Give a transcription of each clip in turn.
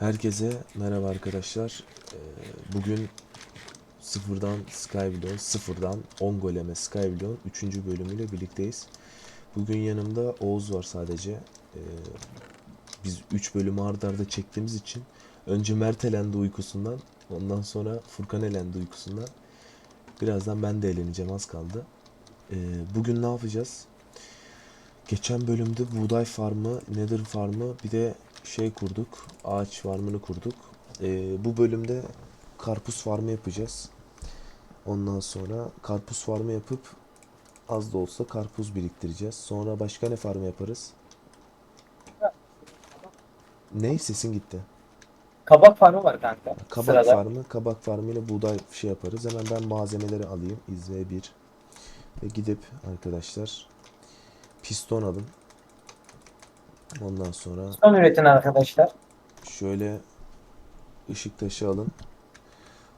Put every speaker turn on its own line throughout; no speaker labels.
Herkese merhaba arkadaşlar. Ee, Bugün sıfırdan Skyblown, sıfırdan 10 goleme Skyblown 3. bölümüyle birlikteyiz. Bugün yanımda Oğuz var sadece. Ee, Biz 3 bölümü arda arda çektiğimiz için önce Mert elendi uykusundan, ondan sonra Furkan elendi uykusundan. Birazdan ben de eleneceğim az kaldı. Ee, Bugün ne yapacağız? Geçen bölümde buğday farmı, nether farmı bir de şey kurduk. Ağaç farmını kurduk. Ee, bu bölümde karpuz farmı yapacağız. Ondan sonra karpuz farmı yapıp az da olsa karpuz biriktireceğiz. Sonra başka ne farmı yaparız? Ne? Sesin gitti.
Kabak farmı var kanka.
Kabak
sırada.
farmı, kabak farmı ile buğday şey yaparız. Hemen ben malzemeleri alayım. İzle bir. Ve gidip arkadaşlar piston alın. Ondan sonra
Son üretin arkadaşlar.
şöyle ışık taşı alın.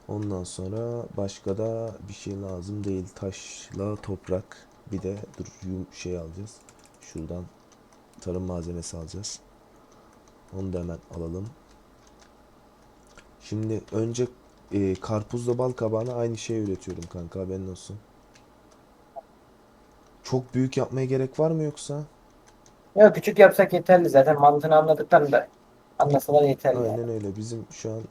Ondan sonra başka da bir şey lazım değil. Taşla toprak. Bir de dur yum şey alacağız. Şuradan tarım malzemesi alacağız. Onu da hemen alalım. Şimdi önce e, karpuzla bal kabağına aynı şeyi üretiyorum kanka haberin olsun. Çok büyük yapmaya gerek var mı yoksa?
Yok küçük yapsak yeterli zaten mantığını anladıklarında anlasalar yeterli. yani.
Aynen öyle. Bizim şu an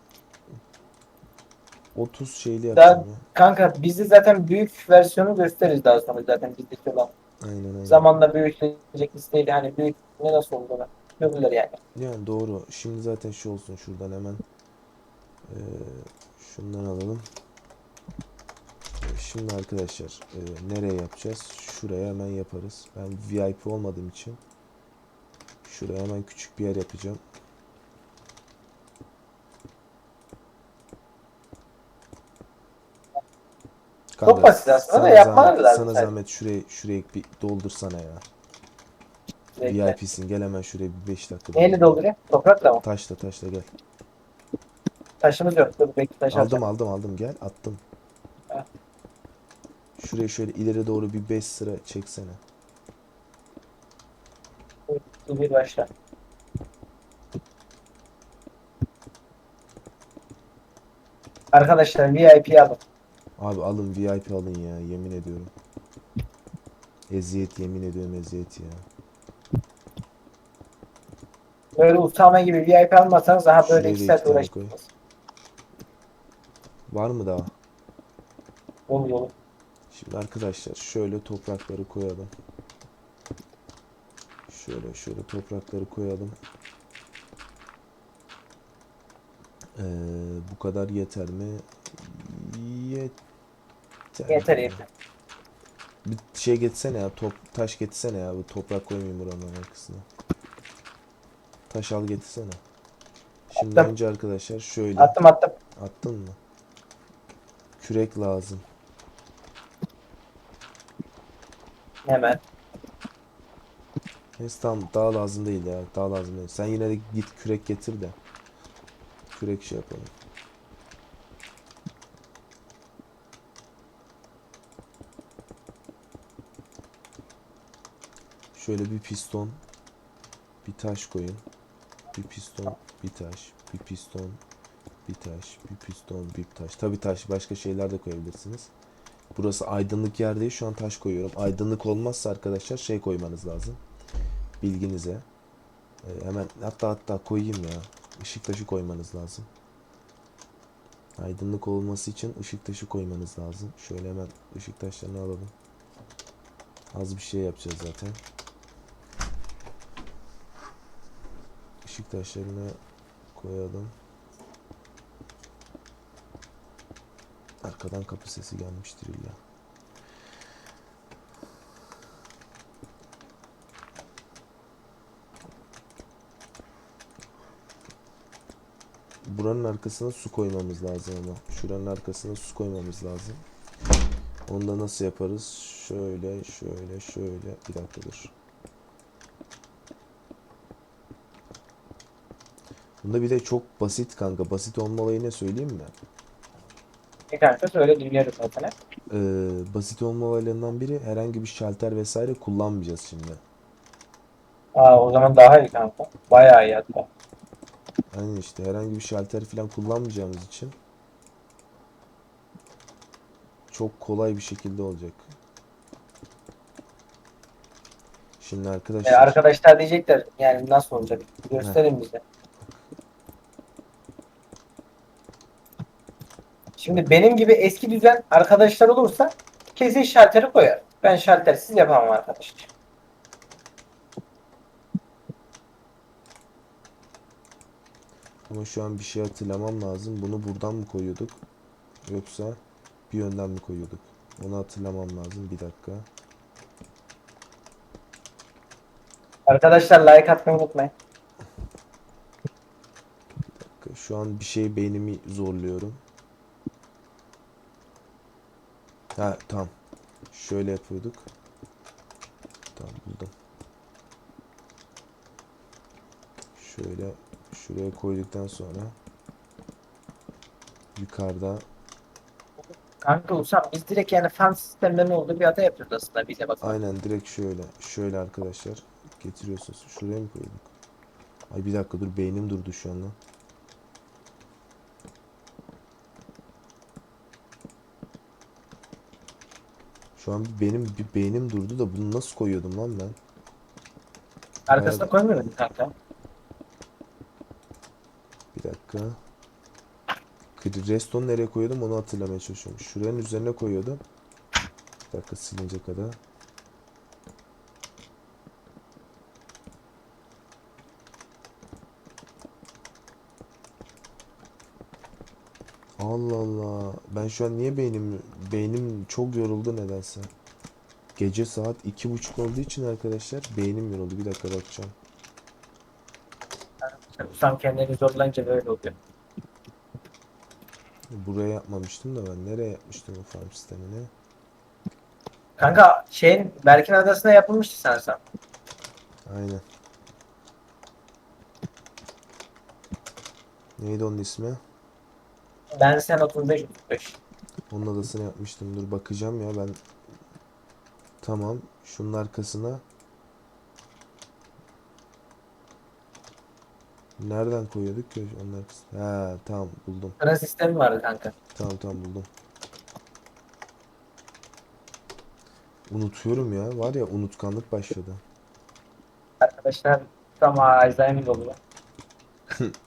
30 şeyli
Daha-
yapacağım ya.
Kanka bizde zaten büyük versiyonu gösteririz daha sonra zaten bizdeki olan.
Aynen aynen.
Zamanla büyütülecek listeyle hani büyük ne nasıl olduğunu görürler yani.
Yani doğru. Şimdi zaten şu olsun şuradan hemen. Ee, şundan alalım. Şimdi arkadaşlar e, nereye yapacağız? Şuraya hemen yaparız. Ben VIP olmadığım için şuraya hemen küçük bir yer yapacağım.
Çok basit aslında da
sana zahmet,
lazım
Sana
tabii.
zahmet şurayı şurayı bir doldursana ya.
Bekle.
VIP'sin gel hemen şuraya bir 5 dakika.
Neyle
doldur.
dolduruyor? Toprakla mı?
Taşla taşla gel.
Taşımız yok. Dur bekle taş
Aldım
alacağım.
aldım aldım gel attım. Şuraya şöyle ileri doğru bir 5 sıra çeksene.
Bir başla. Arkadaşlar VIP alın.
Abi alın VIP alın ya yemin ediyorum. Eziyet yemin ediyorum eziyet ya.
Böyle Usame gibi VIP almasanız daha
Şuraya
böyle 2
iki
saat uğraşırsınız.
Var mı daha?
Yolu yolu.
Şimdi arkadaşlar şöyle toprakları koyalım. Şöyle şöyle toprakları koyalım. Ee, bu kadar yeter mi? Yeter.
Yeter yeter.
Bir şey getirsene ya top taş getirsene ya bu toprak koymayayım buranın arkasına. Taş al getirsene. Şimdi
Attım.
önce arkadaşlar şöyle
Attım attım.
attın mı? Kürek lazım.
Hemen.
Neyse tamam daha lazım değil ya. Daha lazım değil. Sen yine de git kürek getir de. Kürek şey yapalım. Şöyle bir piston. Bir taş koyun. Bir piston, bir taş, bir piston, bir taş, bir piston, bir taş. Tabi taş başka şeyler de koyabilirsiniz. Burası aydınlık yer değil. Şu an taş koyuyorum. Aydınlık olmazsa arkadaşlar şey koymanız lazım. Bilginize. Ee, hemen hatta hatta koyayım ya. Işık taşı koymanız lazım. Aydınlık olması için ışık taşı koymanız lazım. Şöyle hemen ışık taşlarını alalım. Az bir şey yapacağız zaten. Işık taşlarını koyalım. Arkadan kapı sesi gelmiştir illa. Buranın arkasına su koymamız lazım ama. Şuranın arkasına su koymamız lazım. Onu da nasıl yaparız? Şöyle, şöyle, şöyle. Bir dakika. Bunda bir de çok basit kanka. Basit olma olayı ne söyleyeyim mi?
Kanka söyle dinliyorum zaten.
Ee, basit olma olaylarından biri herhangi bir şalter vesaire kullanmayacağız şimdi.
Aa o zaman daha iyi kanka. Bayağı iyi hatta.
Aynen işte herhangi bir şalter falan kullanmayacağımız için çok kolay bir şekilde olacak. Şimdi
E,
arkadaşlar
arkadaşlar diyecekler yani nasıl olacak? Gösterin bize. Şimdi benim gibi eski düzen arkadaşlar olursa kesin şalteri koyar. Ben şaltersiz yapamam arkadaşlar.
ama şu an bir şey hatırlamam lazım. Bunu buradan mı koyuyorduk? Yoksa bir yönden mi koyuyorduk? Onu hatırlamam lazım. Bir dakika.
Arkadaşlar like atmayı unutmayın.
Şu an bir şey beynimi zorluyorum. Ha tamam. Şöyle yapıyorduk. Tamam buldum. Şöyle şuraya koyduktan sonra yukarıda
Kanka Usam biz direkt yani fan sistemlerinin olduğu bir hata yapıyoruz aslında bize bak.
aynen direkt şöyle şöyle arkadaşlar getiriyorsunuz. Şuraya mı koyduk? Ay bir dakika dur beynim durdu şu anda. Şu an benim bir beynim durdu da bunu nasıl koyuyordum lan ben?
Arkasına koymuyor muydun kanka?
Bir dakika. Redstone nereye koyuyordum onu hatırlamaya çalışıyorum. Şuranın üzerine koyuyordum. Bir dakika silince kadar. Allah Allah. Ben şu an niye beynim beynim çok yoruldu nedense. Gece saat iki buçuk olduğu için arkadaşlar beynim yoruldu. Bir dakika bakacağım.
Usam kendini zorlayınca böyle oluyor.
Buraya yapmamıştım da ben nereye yapmıştım o farm sistemini?
Kanka şeyin Berkin Adası'na yapılmıştı sanırsam.
Aynen. Neydi onun ismi?
Ben sen 35 35.
Onun adasını yapmıştım. Dur bakacağım ya ben. Tamam. Şunun arkasına. Nereden koyuyorduk ki onun arkasına? Ha tamam buldum.
Sıra sistemi vardı kanka.
Tamam tamam buldum. Unutuyorum ya. Var ya unutkanlık başladı.
Arkadaşlar tam Alzheimer oluyor.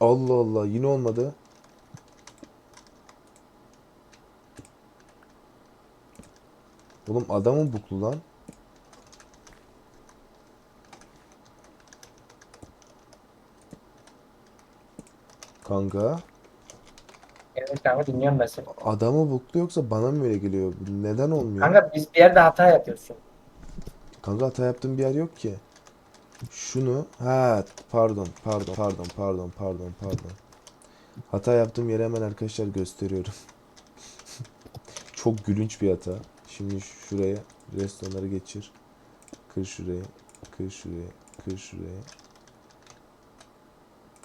Allah Allah yine olmadı. Oğlum adamın buklu lan. Kanka
Evet kanka dinliyorum ben seni.
adamı buklu yoksa bana mı öyle geliyor? Neden olmuyor?
Kanka biz bir yerde hata yapıyoruz şimdi.
Kanka hata yaptığım bir yer yok ki. Şunu ha pardon pardon pardon pardon pardon pardon. Hata yaptığım yeri hemen arkadaşlar gösteriyorum. Çok gülünç bir hata. Şimdi şuraya restonları geçir. Kır şuraya. Kır şuraya. Kır şuraya.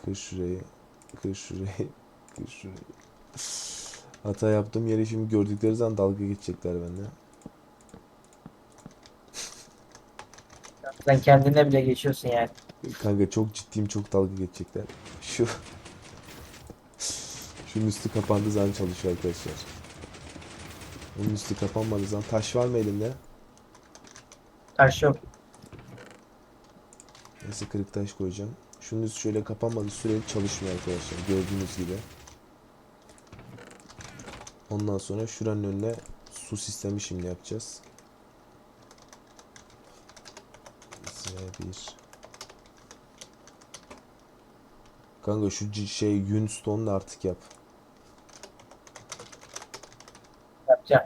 Kır şuraya. Kır şuraya. Kır şuraya. Hata yaptığım yeri şimdi gördükleri zaman dalga geçecekler benimle.
Sen kendine bile geçiyorsun yani.
Kanka çok ciddiyim çok dalga geçecekler. Şu Şunun üstü kapandığı zaman çalışıyor arkadaşlar. Onun üstü kapanmadığı zaman taş var mı elinde?
Taş yok.
Neyse kırık taş koyacağım. Şunun üstü şöyle kapanmadığı sürece çalışmıyor arkadaşlar. Gördüğünüz gibi. Ondan sonra şuranın önüne su sistemi şimdi yapacağız. Z1 Kanka şu şey yün stone'unu artık yap.
Yapacağım.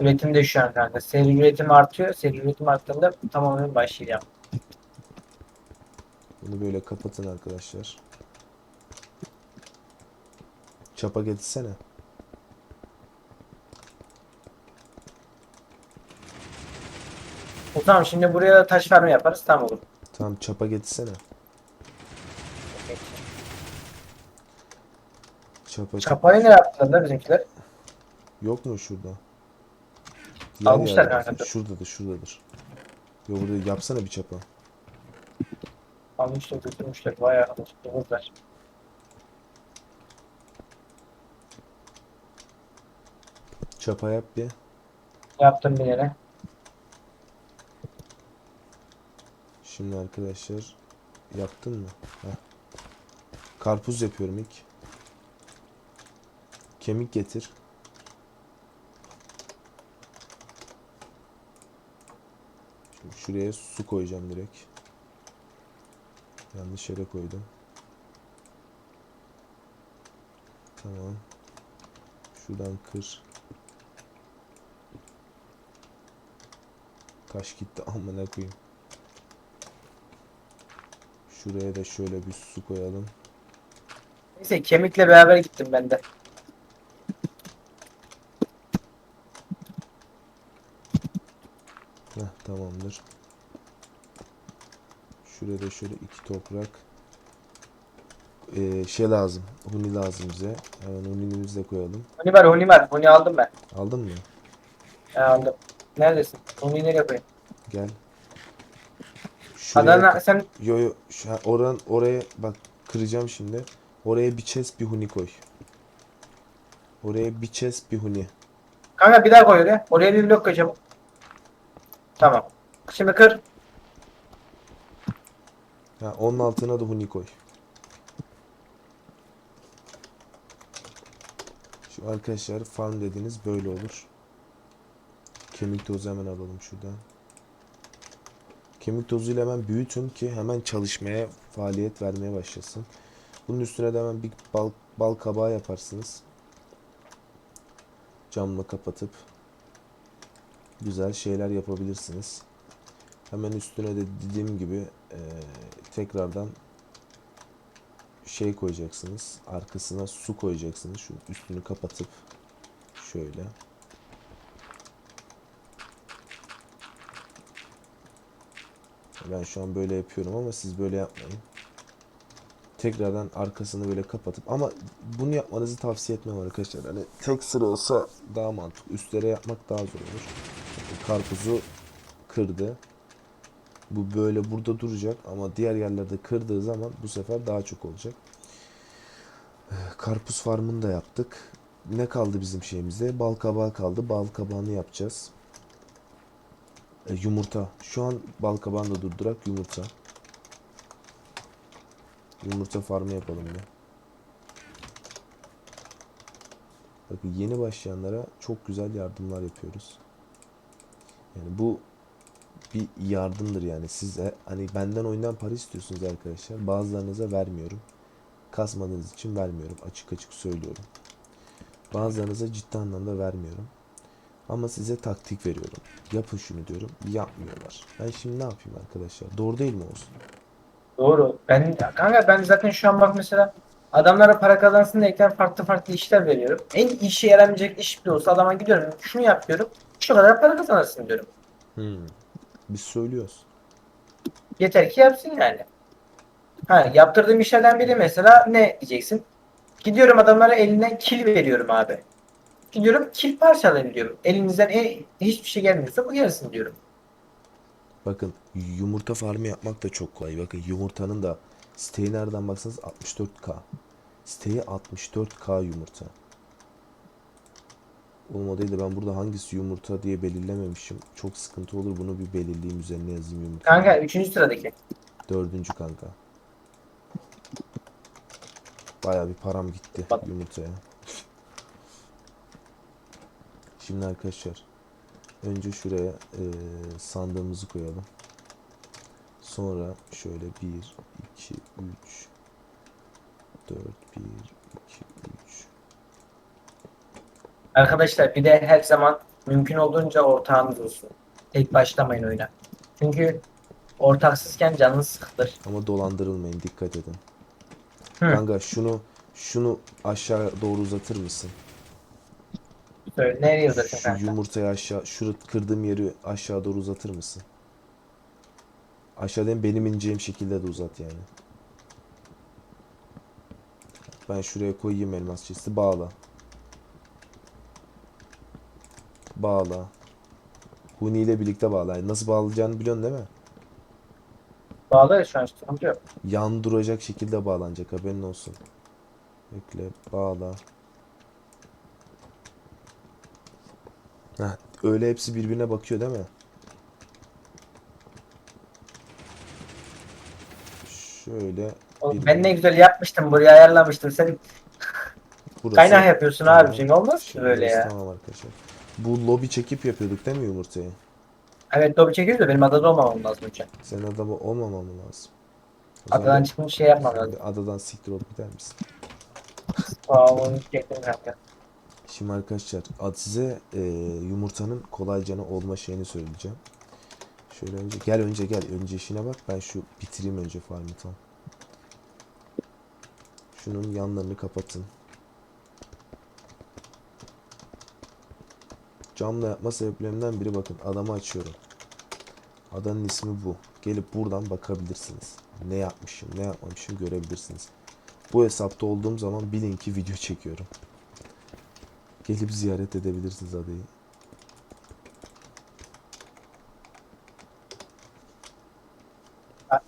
Üretim de şu an kanka. Seri üretim artıyor. Seri üretim arttığında tamamen başlayacağım.
Bunu böyle kapatın arkadaşlar. Çapa getirsene.
O zaman şimdi buraya da taş verme yaparız. Tamam olur.
Tamam çapa getirsene. Çapa
Çapayı ne yaptılar da bizimkiler?
Yok mu şurada?
Almışlar
yerde.
kanka.
Şuradadır, şuradadır. Yo burada yapsana bir çapa.
Almışlar götürmüşler. Bayağı almışlar.
Çapa yap bir.
Yaptım bir yere.
Şimdi arkadaşlar yaptın mı? Heh. Karpuz yapıyorum ilk. Kemik getir. Şimdi şuraya su koyacağım direkt. Yanlış yere koydum. Tamam. Şuradan kır. Taş gitti amına koyayım. Şuraya da şöyle bir su koyalım.
Neyse kemikle beraber gittim ben de.
Heh, tamamdır. Şuraya da şöyle iki toprak. Ee, şey lazım. Huni lazım bize. Hemen hunimizi de koyalım.
Huni var, huni var. Huni aldım ben.
Aldın mı?
Ben aldım. Neredesin? Huni'yi nereye koyayım?
Gel. Şuraya
Adana sen
Yo yo şu, ha, oran oraya bak kıracağım şimdi. Oraya bir chest bir huni koy. Oraya bir chest bir huni.
kanka bir daha koy oraya. Oraya bir blok koy çabuk. Tamam. Şimdi kır.
Ha, onun altına da huni koy. Şu arkadaşlar farm dediğiniz böyle olur. Kemik tozu hemen alalım şuradan. Kemik tozuyla hemen büyütün ki hemen çalışmaya, faaliyet vermeye başlasın. Bunun üstüne de hemen bir bal, bal kabağı yaparsınız. Camla kapatıp güzel şeyler yapabilirsiniz. Hemen üstüne de dediğim gibi eee, tekrardan şey koyacaksınız. Arkasına su koyacaksınız. Şu üstünü kapatıp şöyle. Ben şu an böyle yapıyorum ama siz böyle yapmayın. Tekrardan arkasını böyle kapatıp ama bunu yapmanızı tavsiye etmem arkadaşlar. Hani tek sıra olsa daha mantıklı. Üstlere yapmak daha zor olur. Karpuzu kırdı. Bu böyle burada duracak ama diğer yerlerde kırdığı zaman bu sefer daha çok olacak. Karpuz farmını da yaptık. Ne kaldı bizim şeyimizde? Bal kabağı kaldı. Bal kabağını yapacağız. E, yumurta. Şu an bal kabağını durdurak yumurta. Yumurta farmı yapalım bir. Bakın yeni başlayanlara çok güzel yardımlar yapıyoruz. Yani bu bir yardımdır yani size hani benden oyundan para istiyorsunuz arkadaşlar bazılarınıza vermiyorum kasmadığınız için vermiyorum açık açık söylüyorum bazılarınıza ciddi anlamda vermiyorum ama size taktik veriyorum yapın şunu diyorum yapmıyorlar ben şimdi ne yapayım arkadaşlar doğru değil mi olsun
Doğru. Ben kanka ben zaten şu an bak mesela adamlara para kazansın derken farklı farklı işler veriyorum. En işe yaramayacak iş bile olsa adama gidiyorum. Şunu yapıyorum. Şu kadar para kazanırsın diyorum.
hmm. biz söylüyoruz
Yeter ki yapsın yani. Ha, yaptırdığım işlerden biri mesela ne diyeceksin? Gidiyorum adamlara elinden kil veriyorum abi. Gidiyorum kil parçalayın diyorum. Elinizden e, hiçbir şey gelmiyorsa bu gelsin diyorum.
bakın yumurta farmı yapmak da çok kolay bakın yumurtanın da siteyi nereden baksanız 64k siteyi 64k yumurta Olmadıydı ben burada hangisi yumurta diye belirlememişim. Çok sıkıntı olur. Bunu bir belirleyeyim üzerine yazayım yumurta.
Kanka üçüncü sıradaki.
Dördüncü kanka. Baya bir param gitti
Bak.
yumurtaya. Şimdi arkadaşlar önce şuraya eee, sandığımızı koyalım. Sonra şöyle 1, 2, 3, 4, 1, 2, 3.
Arkadaşlar bir de her zaman mümkün olduğunca ortağınız olsun. Tek başlamayın oyuna. Çünkü ortaksızken canınız sıkılır.
Ama dolandırılmayın dikkat edin.
Hı.
Kanka şunu şunu aşağı doğru uzatır mısın?
Böyle nereye uzatın
Şu
kanka?
yumurtayı aşağı, şu kırdığım yeri aşağı doğru uzatır mısın? Aşağıdan benim ineceğim şekilde de uzat yani. Ben şuraya koyayım elmas chest'i bağla. Bağla. Huni ile birlikte bağla. Yani nasıl bağlayacağını biliyorsun değil mi?
Bağlarız şu an işte. Sıkıntı yok.
Yan duracak şekilde bağlanacak haberin olsun. Bekle bağla. Heh, öyle hepsi birbirine bakıyor değil mi? Şöyle
Oğlum ben ne güzel yapmıştım. Buraya ayarlamıştım. Sen
burası.
kaynağı yapıyorsun
Tamam.
abi. Şimdi olmaz ki böyle ya.
Tamam arkadaşlar. Bu lobi çekip yapıyorduk değil mi yumurtayı?
Evet dobi çekiyoruz da benim adada olmamam lazım hocam.
Senin adamı olmamam lazım? O zaman
Adadan çıkmış şey yapmam lazım.
adadan siktir olup gider misin?
Aa onu çektim kanka.
Şimdi arkadaşlar ad size e, yumurtanın kolaycana olma şeyini söyleyeceğim. Şöyle önce gel önce gel önce işine bak ben şu bitireyim önce farmı tam. Şunun yanlarını kapatın. Camla yapma sebeplerimden biri bakın adamı açıyorum. Adanın ismi bu. Gelip buradan bakabilirsiniz. Ne yapmışım ne yapmamışım görebilirsiniz. Bu hesapta olduğum zaman bilin ki video çekiyorum. Gelip ziyaret edebilirsiniz adayı.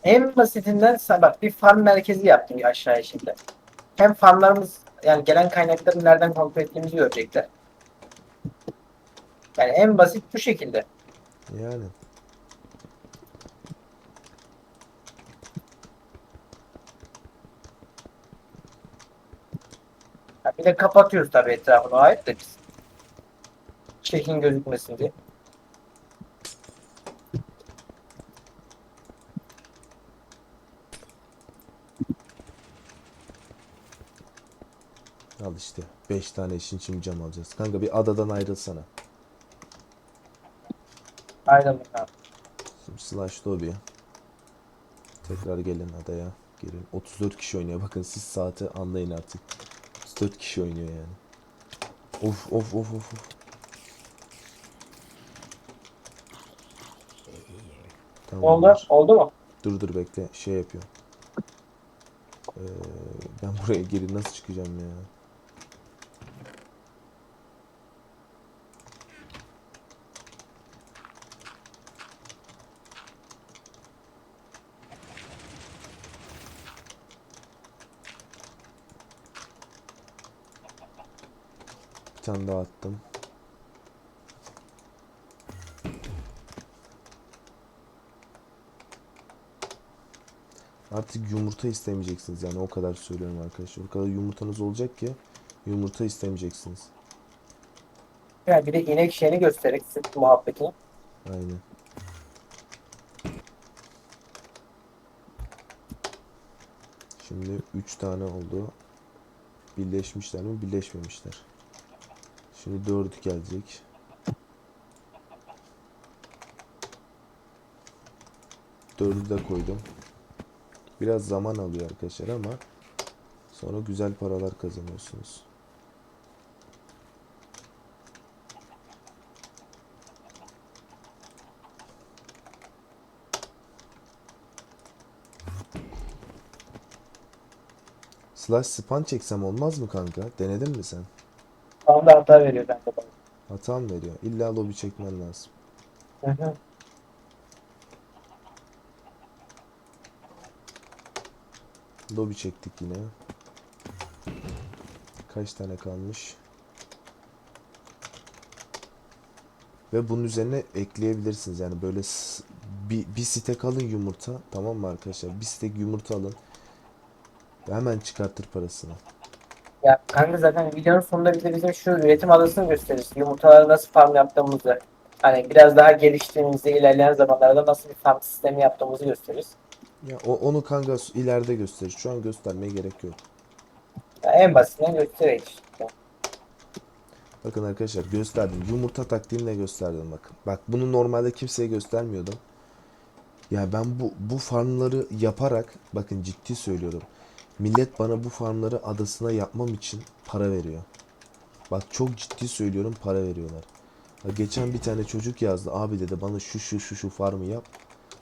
En basitinden bak bir farm merkezi yaptım aşağıya şimdi. Hem farmlarımız yani gelen kaynakları nereden kontrol ettiğimizi görecekler. Yani en basit bu şekilde.
Yani.
Bir de kapatıyoruz tabii etrafını ait de biz. Çekin gözükmesin diye.
Al işte. 5 tane işin için cam alacağız. Kanka bir adadan ayrılsana.
Aynen abi.
Şimdi slash lobby. Tekrar gelin adaya. Girin. 34 kişi oynuyor. Bakın siz saati anlayın artık. 34 kişi oynuyor yani. Of of of of. of. Tamam.
Oldu. Oldu mu?
Dur dur bekle. Şey yapıyor. Ee, ben buraya geri nasıl çıkacağım ya? Daha attım. Artık yumurta istemeyeceksiniz yani o kadar söylüyorum arkadaşlar. O kadar yumurtanız olacak ki yumurta istemeyeceksiniz.
Yani bir de inek şeyini göstererek süt muhabbetini.
Aynen. Şimdi 3 tane oldu. Birleşmişler mi? Birleşmemişler. Şimdi 4 gelecek. Dördü de koydum. Biraz zaman alıyor arkadaşlar ama sonra güzel paralar kazanıyorsunuz. Slash span çeksem olmaz mı kanka? Denedin mi sen?
Da hata veriyor kanka bana.
Hata mı veriyor? İlla lobi çekmen lazım.
Hı hı.
Lobi çektik yine. Kaç tane kalmış? Ve bunun üzerine ekleyebilirsiniz. Yani böyle bir, bir stek alın yumurta. Tamam mı arkadaşlar? Bir stek yumurta alın. Ve hemen çıkartır parasını.
Ya kanka zaten videonun sonunda bir de bizim şu üretim adasını gösteririz. Yumurtaları nasıl farm yaptığımızı. Hani biraz daha geliştiğimizde ilerleyen zamanlarda nasıl bir farm sistemi yaptığımızı gösteririz.
Ya o- onu kanka ileride gösterir. Şu an göstermeye gerek yok.
Ya en basitinden göstereyim işte.
Bakın arkadaşlar gösterdim. Yumurta taktiğimle gösterdim bakın. Bak bunu normalde kimseye göstermiyordum. Ya ben bu bu farmları yaparak bakın ciddi söylüyorum. Millet bana bu farmları adasına yapmam için para veriyor. Bak çok ciddi söylüyorum para veriyorlar. Geçen bir tane çocuk yazdı. Abi dedi bana şu şu şu şu farmı yap.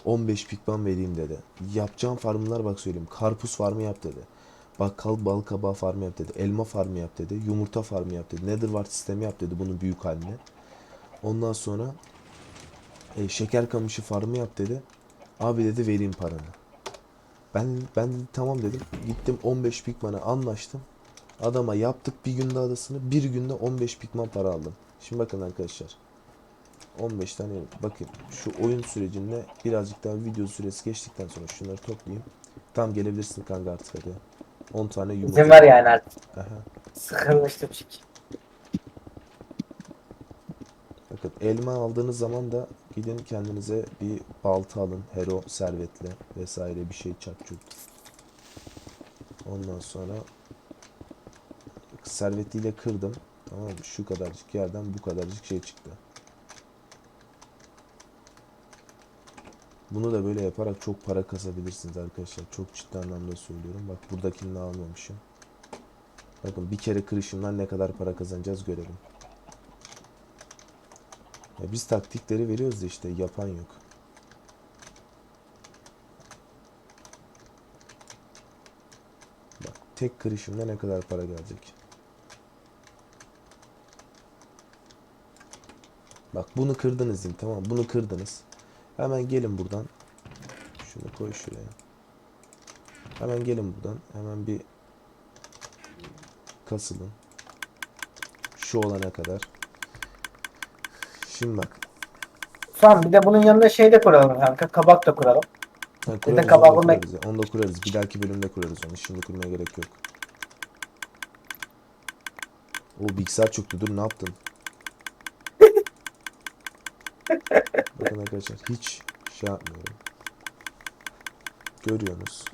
15 pikman vereyim dedi. Yapacağım farmlar bak söyleyeyim. Karpuz farmı yap dedi. Bakkal bal kabağı farmı yap dedi. Elma farmı yap dedi. Yumurta farmı yap dedi. Netherwart sistemi yap dedi bunun büyük haline. Ondan sonra e, şeker kamışı farmı yap dedi. Abi dedi vereyim paranı. Ben ben tamam dedim. Gittim 15 pikmana anlaştım. Adama yaptık bir günde adasını. Bir günde 15 pikman para aldım. Şimdi bakın arkadaşlar. 15 tane bakın şu oyun sürecinde birazcık daha video süresi geçtikten sonra şunları toplayayım. Tam gelebilirsin kanka artık hadi. 10 tane yumurta.
İzin var yani artık.
Aha.
Sıkılmıştım çünkü.
Bakın elma aldığınız zaman da gidin kendinize bir balta alın. Hero servetle vesaire bir şey çarçurt. Ondan sonra servetiyle kırdım. Tamam mı? Şu kadarcık yerden bu kadarcık şey çıktı. Bunu da böyle yaparak çok para kasabilirsiniz arkadaşlar. Çok ciddi anlamda söylüyorum. Bak buradakini almamışım. Bakın bir kere kırışımdan ne kadar para kazanacağız görelim. Ya biz taktikleri veriyoruz da işte yapan yok. Bak tek kırışımda ne kadar para gelecek. Bak bunu kırdınız diyeyim tamam? Bunu kırdınız. Hemen gelin buradan. Şunu koy şuraya. Hemen gelin buradan. Hemen bir kasılın. Şu olana kadar. Bak.
Tamam bir de bunun yanında şey de kuralım kanka. Kabak da kuralım.
Ha,
de
kurarız,
kabağı
onu da kurarız ya. Onu da kurarız. Bir dahaki bölümde kurarız onu. Şimdi kurmaya gerek yok. O bilgisayar çöktü. Dur ne yaptın? Bakın arkadaşlar hiç şey yapmıyorum. Görüyorsunuz.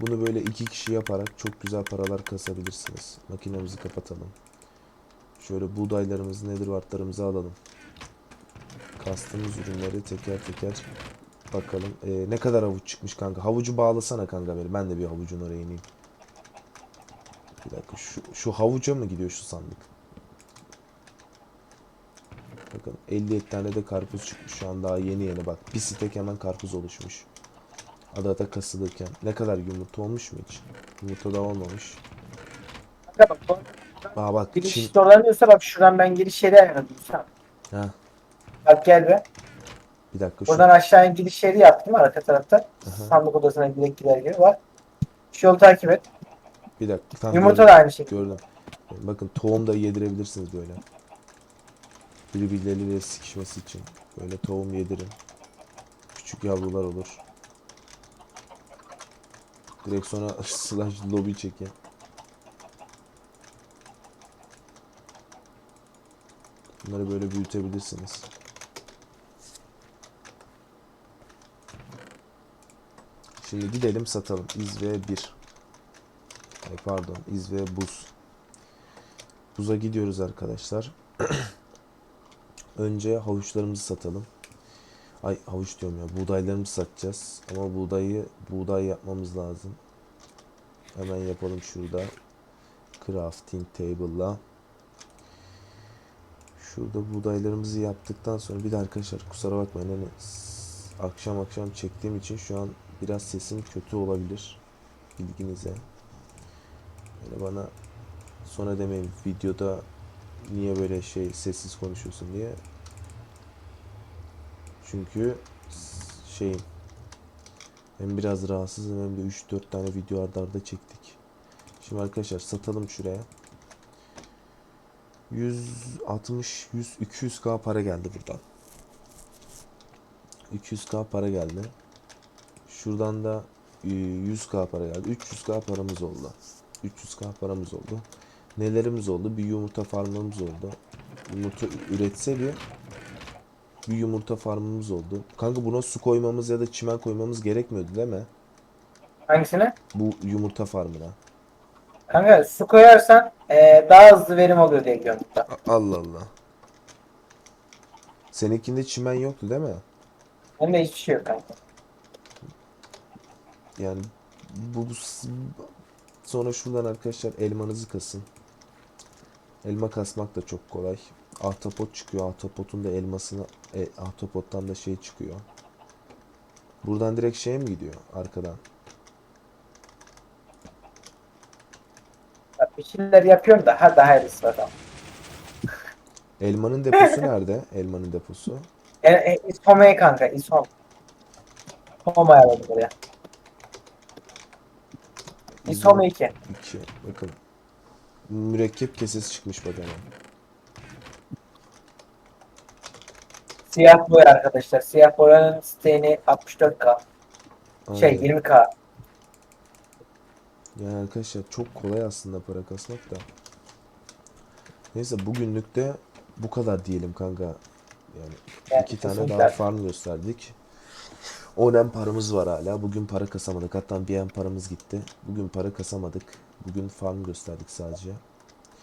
Bunu böyle iki kişi yaparak çok güzel paralar kasabilirsiniz. Makinemizi kapatalım. Şöyle buğdaylarımızı, nedir vartlarımızı alalım. Kastığımız ürünleri teker teker bakalım. Ee, ne kadar havuç çıkmış kanka? Havucu bağlasana kanka beni. Ben de bir havucun oraya ineyim. Bir dakika şu, şu havuca mı gidiyor şu sandık? Bakın 57 tane de karpuz çıkmış şu an daha yeni yeni bak. Bir stek hemen karpuz oluşmuş. Adada kasılırken. Ne kadar yumurta olmuş mu hiç? Yumurta da olmamış.
Bak
Aa bak
giriş
Çin...
dolanıyorsa bak şuradan ben giriş yeri ayarladım. Tamam.
Ha,
Bak gel be.
bir dakika şu.
Buradan aşağıya giriş yeri yaptım arka tarafta.
Aha.
Sandık odasına direkt gider gibi var. Şu yolu takip et.
Bir dakika. Tam
Yumurta
gördüm.
da aynı şekilde.
Gördüm. Bakın tohum da yedirebilirsiniz böyle. Birbirleriyle sıkışması için. Böyle tohum yedirin. Küçük yavrular olur. Direkt sonra slash lobby çekin. Bunları böyle büyütebilirsiniz. Şimdi gidelim satalım. İz ve 1. Ay pardon, iz ve buz. Buza gidiyoruz arkadaşlar. Önce havuçlarımızı satalım. Ay havuç diyorum ya. Buğdaylarımızı satacağız. Ama buğdayı buğday yapmamız lazım. Hemen yapalım şurada. Crafting table'la. Şurada buğdaylarımızı yaptıktan sonra bir de arkadaşlar kusura bakmayın hani akşam akşam çektiğim için şu an biraz sesim kötü olabilir. Bilginize. Yani bana sonra demeyin videoda niye böyle şey sessiz konuşuyorsun diye. Çünkü şeyim hem biraz rahatsızım hem de 3-4 tane video arda arda çektik. Şimdi arkadaşlar satalım şuraya. 160 100 200k para geldi buradan. 200k para geldi. Şuradan da e, 100k para geldi. 300k paramız oldu. 300k paramız oldu. Nelerimiz oldu? Bir yumurta farmımız oldu. Yumurta üretse bir bir yumurta farmımız oldu. Kanka buna su koymamız ya da çimen koymamız gerekmiyordu değil mi?
Hangisine?
Bu yumurta farmına.
Kanka su koyarsan eee, daha hızlı verim oluyor diye biliyorum.
Allah Allah. Seninkinde çimen yoktu değil mi?
Hem de hiçbir şey yok kanka.
Yani bu, sonra şuradan arkadaşlar elmanızı kasın. Elma kasmak da çok kolay. Ahtapot çıkıyor. Ahtapotun da elmasını e, ahtapottan da şey çıkıyor. Buradan direkt şeye mi gidiyor arkadan?
Bir şeyler yapıyorum da ha daha hayırlısı bakalım.
Elmanın deposu nerede? Elmanın deposu.
E, e, is home kanka is home. Home ayarladım buraya. Home 2.
2. Bakın. Mürekkep kesesi çıkmış bak hemen.
Siyah boya arkadaşlar. Siyah boyanın steni 64K. Şey
Aynen.
20K.
Yani arkadaşlar çok kolay aslında para kasmak da. Neyse bugünlük de bu kadar diyelim kanka. Yani
Yani
iki tane daha farm gösterdik. 10 paramız var hala. Bugün para kasamadık. Hatta bir en paramız gitti. Bugün para kasamadık. Bugün farm gösterdik sadece.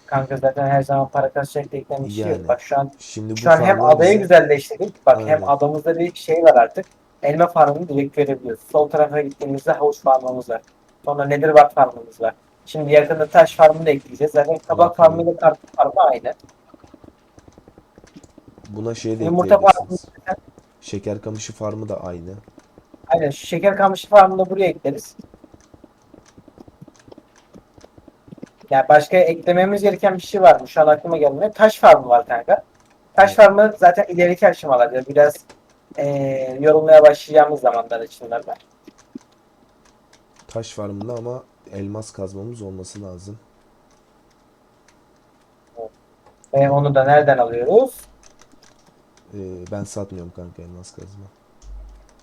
Kanka zaten her zaman para kasacak teknen bir şey
Yani.
Bak şu an
Şimdi
şu an hem adayı
bize-
güzelleştirdik. Bak
Aynen.
hem adamızda bir şey var artık. Elma farmını direkt verebiliyoruz. Sol tarafa gittiğimizde havuç farmımız var. Sonra netherbat farmımız var. Şimdi yakında taş farmını da ekleyeceğiz. Zaten kabak
Bakalım.
farmı ile karpuz farmı aynı.
buna şey de
Yumurta farmı.
Şeker kamışı farmı da aynı.
Aynen şu şeker kamışı farmını da buraya ekleriz. Yani başka eklememiz gereken bir şey var mı? Şu an aklıma gelmiyor. Taş farmı var kanka. Taş farmı zaten ileriki aşamalarda biraz eee yorulmaya başlayacağımız zamanlar içinlerden.
Taş farmında ama elmas kazmamız olması lazım.
Ve onu da nereden alıyoruz?
Ee, ben satmıyorum kanka elmas kazma.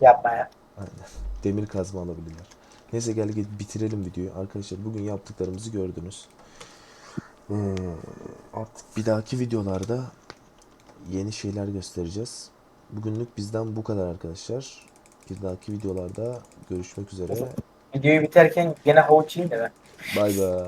Yapmaya.
Aynen. Demir kazma alabilirler. Neyse gel gel bitirelim videoyu. Arkadaşlar bugün yaptıklarımızı gördünüz. Ee, artık bir dahaki videolarda yeni şeyler göstereceğiz. Bugünlük bizden bu kadar arkadaşlar. Bir dahaki videolarda görüşmek üzere.
Videoyu biterken gene havuç yiyeyim de ben.
Bay bay.